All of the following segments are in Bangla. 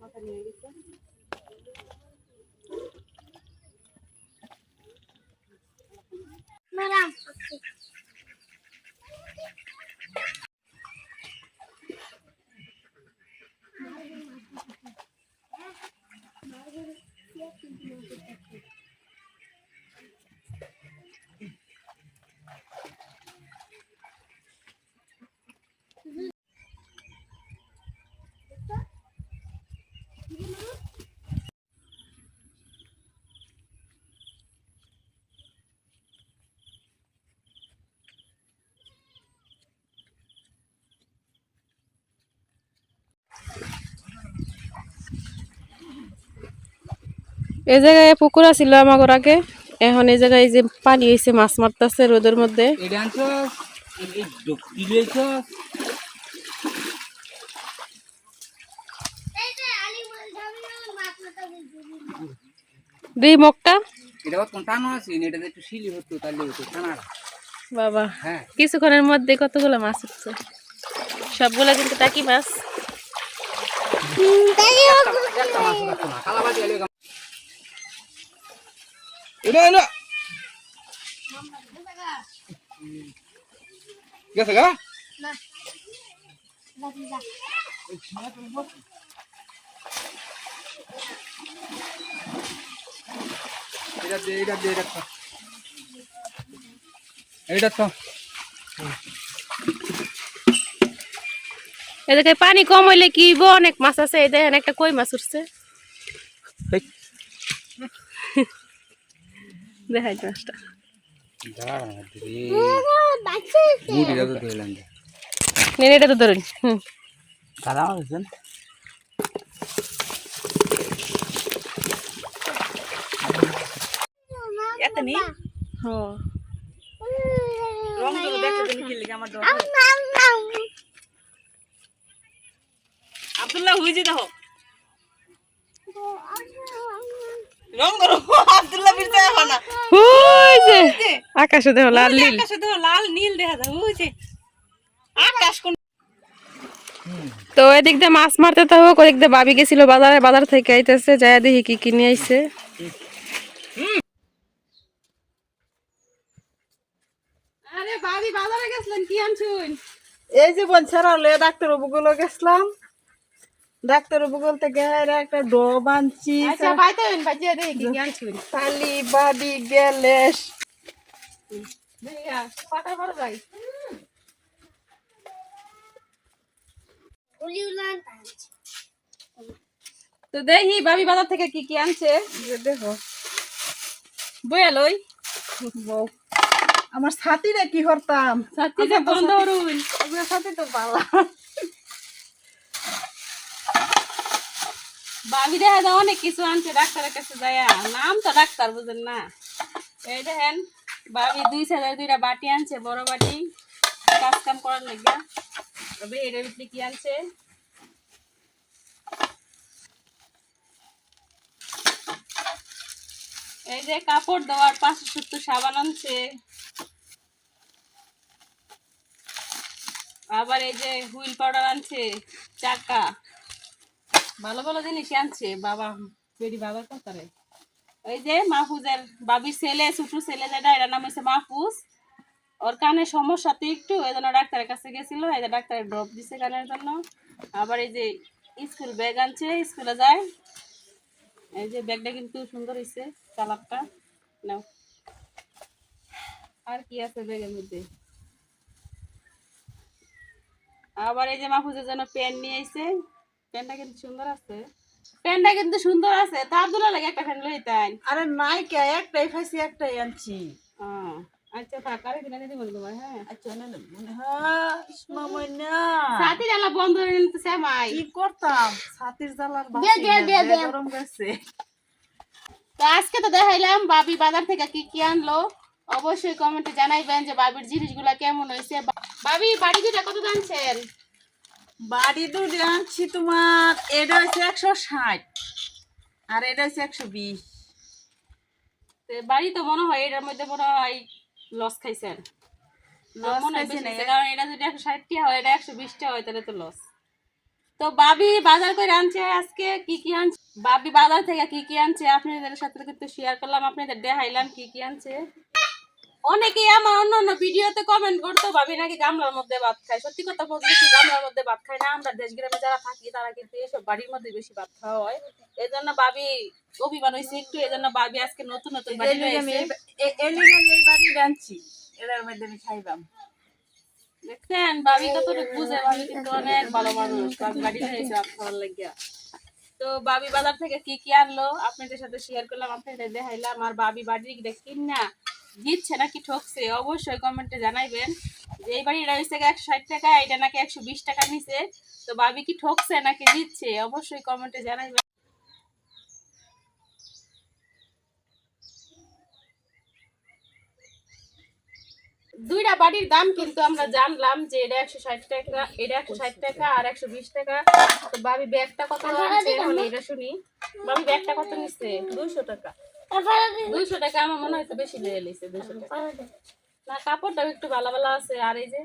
ম্যাডাম এই জায়গায় পুকুর আছিল আমার আগে। এখন এই জায়গায় যে পানি হয়েছে মাছ মারতেছে রোদের মধ্যে। দুই মগটা? বাবা হ্যাঁ। কিছুক্ষণের মধ্যে কতগুলো মাছ উঠছে সবগুলো কিন্তু টাকি মাছ। একটা মাছ রাখতো না কালাবাজি আলে এটা এলো গেছে গা না যাবি যা এটা দে এটা দে এটা খা। এইটা তো এই জায়গায় পানি কম হইলে কি হইবো? অনেক মাছ আছে এই দেখেন একটা কই মাছ উঠছে দেখাই মাছটা রে দাও নেন এটা তো ধরুন হুম। কালা আছেন হ্যাঁ আব্দুল্লাহ হুইজি দেখো ওই যে আকাশে দেখো লাল নীল। লাল নীল দেখা যায়। আকাশ কোন তো এদিক দিয়ে মাছ মারতে তো হোক ওদিক দিয়ে বাবি গেছিল বাজারে বাজার থেকে আইতেছে যাই দেখি কি কিনে আইছে। আরে বাড়ি বাজারে গেছিলেন কি আনছুন? এই যে বলছারা হলে ডাক্তার গেছিলাম। ডাক্তার বলতে গেলে হেরে একটা ডব আনছি আচ্ছা খালি বাড়ি গেলেস তো দেখি বাবি বাজার থেকে কি কি আনছে। দেখো। বইয়া লই। আমার ছাতিরে কি করতাম? সাথী যে বন্ধ করুন। সাথে তো পালা। বাবি দেখা যায় অনেক কিছু আনছে, ডাক্তারের কাছে যায় নাম তো ডাক্তার বুঝেন না। এই দেখেন বাবি দুই সাইডের দুইটা বাটি আনছে, বড় বাটি। কাজ কাম করার লেগে তবে ভিতরে কি আনছে? এই যে কাপড় দেওয়ার পাঁচশো সত্তর সাবান আনছে। আবার এই যে হুইল পাউডার আনছে চাকা ভালো ভালো জিনিস আনছে, বাবা, বেরি বাবার কথারে। ওই যে মাহফুজের বাবির ছেলে ছোটু ছেলে যেটা এটার নাম হচ্ছে মাহফুজ। ওর কানে সমস্যা তো একটু এই জন্য ডাক্তারের কাছে গেছিল, এই যে ডাক্তারের ড্রপ দিছে কানের জন্য। আবার এই যে স্কুল ব্যাগ আনছে স্কুলে যায়। এই যে ব্যাগটা কিন্তু সুন্দর হয়েছে কালারটা নাও। আর কি আছে ব্যাগের মধ্যে? আবার এই যে মাহফুজের জন্য প্যান্ট নিয়ে কিন্তু সুন্দর আছে। কিন্তু সুন্দর আছে তা আব্দুল্লাহ লাগে একটা লই তাই আরে নাই কে একটাই খাইছি একটাই আনছি। আচ্ছা থাক আরে কিনা দিদি বলব হ্যাঁ। আচ্ছা না মনে হয় সাথী জানলা বন্ধ হয়ে গেল তো শ্যামাই কি করতাম? জ্বালার দে, দে, দে, দে। গরম গেছে। তো আজকে তো দেখাইলাম বাবি বাজার থেকে কি কি আনলো। অবশ্যই কমেন্টে জানাইবেন যে বাবির জিনিসগুলা কেমন হয়েছে বাবি বাড়ি দুটা কত জানছেন বাড়ি দুধ আনছি তোমার এটা হচ্ছে একশো ষাট আর এটা হচ্ছে একশো বিশ। বাড়ি তো মনে হয় এটার মধ্যে মনে হয় লস খাইছেন। মনে হয় কারণ এটা যদি একশো হয় এটা একশো হয় তাহলে তো লস তো বাবি বাজার করে আনছে আজকে কি কি আনছে? বাবি বাজার থেকে কি কি আনছে? আপনাদের সাথে কিন্তু শেয়ার করলাম আপনাদের দেখাইলাম কি কি আনছে। অনেকেই আমার অন্য অন্য ভিডিওতে কমেন্ট করতো ভাবি নাকি গামলার মধ্যে ভাত খায়? সত্যি কথা বলতে কি গামলার মধ্যে ভাত খায় না। আমরা দেশ গ্রামে যারা থাকি তারা কিন্তু এসব বাড়ির মধ্যে বেশি ভাত খাওয়া হয়। এই জন্য ভাবি অভিমান হয়েছে একটু। এই জন্য ভাবি আজকে নতুন নতুন বাড়ি এই বাড়ি এটার মধ্যে আমি খাইবাম। দেখছেন ভাবি কতটুকু বুঝে ভাবি কিন্তু অনেক ভালো মানুষ। ভাবি বাড়ি ভাত খাওয়ার লাগিয়া। তো বাবি বাজার থেকে কি কি আনলো? আপনাদের সাথে শেয়ার করলাম আপনাদের দেখাইলাম। আর বাবি বাড়ি কিন না দিচ্ছে নাকি ঠকছে? অবশ্যই কমেন্টে জানাইবেন। যে এই বাড়িটা হয়েছে একশো ষাট টাকা এটা নাকি একশো বিশ টাকা নিছে। তো বাবি কি ঠকছে নাকি দিচ্ছে? অবশ্যই কমেন্টে জানাইবেন। দুইটা বাড়ির দাম কিন্তু আমরা জানলাম যে এটা একশো ষাট টাকা এটা একশো ষাট টাকা আর একশো বিশ টাকা। তো বাবি ব্যাগটা কত এখন এটা শুনি। বাবি ব্যাগটা কত নিচ্ছে দুইশো টাকা। দুইশো টাকা আমার মনে বেশি লেগে লিছে দুইশো টাকা না কাপড়টাও একটু ভালো ভালো আছে আর এই যে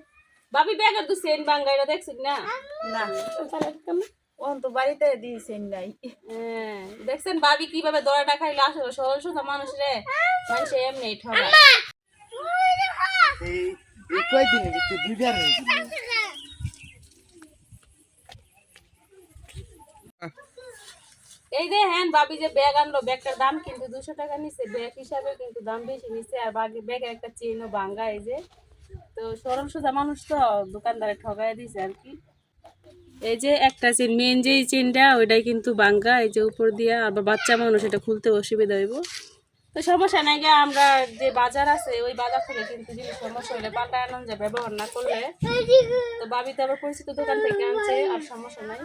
বাবি ব্যাগের দু সেন বাঙ্গা দেখছিস না? না। ওন বাড়িতে দিয়েছেন নাই। হ্যাঁ, দেখছেন বাবি কীভাবে দড়াটা খাইলে? আসলে সহজ সোজা মানুষ রে। মানুষ এমনি ঠকা এই হয়েছিল যে হ্যাঁ বাবি যে ব্যাগ আনলো ব্যাগটার দাম কিন্তু দুশো টাকা নিচ্ছে ব্যাগ হিসাবে কিন্তু দাম বেশি নিচ্ছে আর বাকি ব্যাগের একটা চেনও ভাঙ্গা এই যে। তো সরল সোজা মানুষ তো দোকানদারে ঠগাই দিছে আর কি। এই যে একটা চেন মেন যে চেনটা ওইটাই কিন্তু ভাঙ্গা, এই যে উপর দিয়া আবার বাচ্চা মানুষ, এটা খুলতে অসুবিধা হইব। তো সমস্যা নাই গিয়ে, আমরা যে বাজার আছে, ওই বাজার থেকে কিন্তু যদি সমস্যা হলে পাল্টা আনন্দ ব্যবহার না করলে। তো বাবি তো আবার পরিচিত দোকান থেকে আনছে, আর সমস্যা নাই।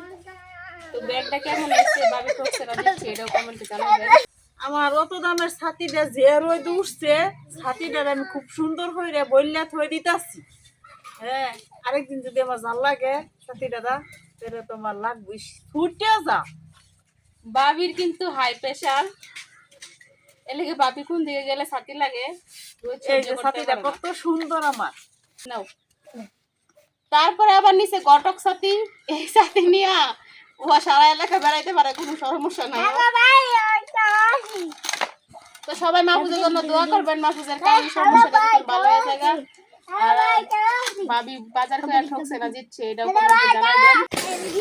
তো ব্যাগটা কেমন এসছে বাবি ঠকছে না দিচ্ছে, এটাও কমেন্টে জানাবেন। আমার অত দামের ছাতিটা যে রোদ উঠছে ছাতিটার আমি খুব সুন্দর করে বললে থই দিতাছি। হ্যাঁ আরেকদিন যদি আমার জাল লাগে ছাতিটা দা তাহলে তোমার লাগবে ছুটে যা। বাবির কিন্তু হাই প্রেশার এলাকে বাবি কোন দিকে গেলে ছাতি লাগে? এই যে ছাতিটা কত সুন্দর আমার। নাও। তারপরে আবার নিচে কটক ছাতি। এই ছাতি নিয়া ও সারা এলাকা বেড়াইতে পারে কোনো সমস্যা নাই। তো সবাই মাহফুজের জন্য দোয়া করবেন মাহফুজের কারণ সমস্যাটা ভালো হয়ে যায় আর ভাবি বাজার করে ঠকছে না জিতছে এটাও কমেন্টে জানাবেন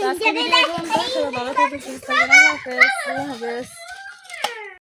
আজকে ভিডিও ভালো থাকবে সুস্থ থাকবে আল্লাহ হাফেজ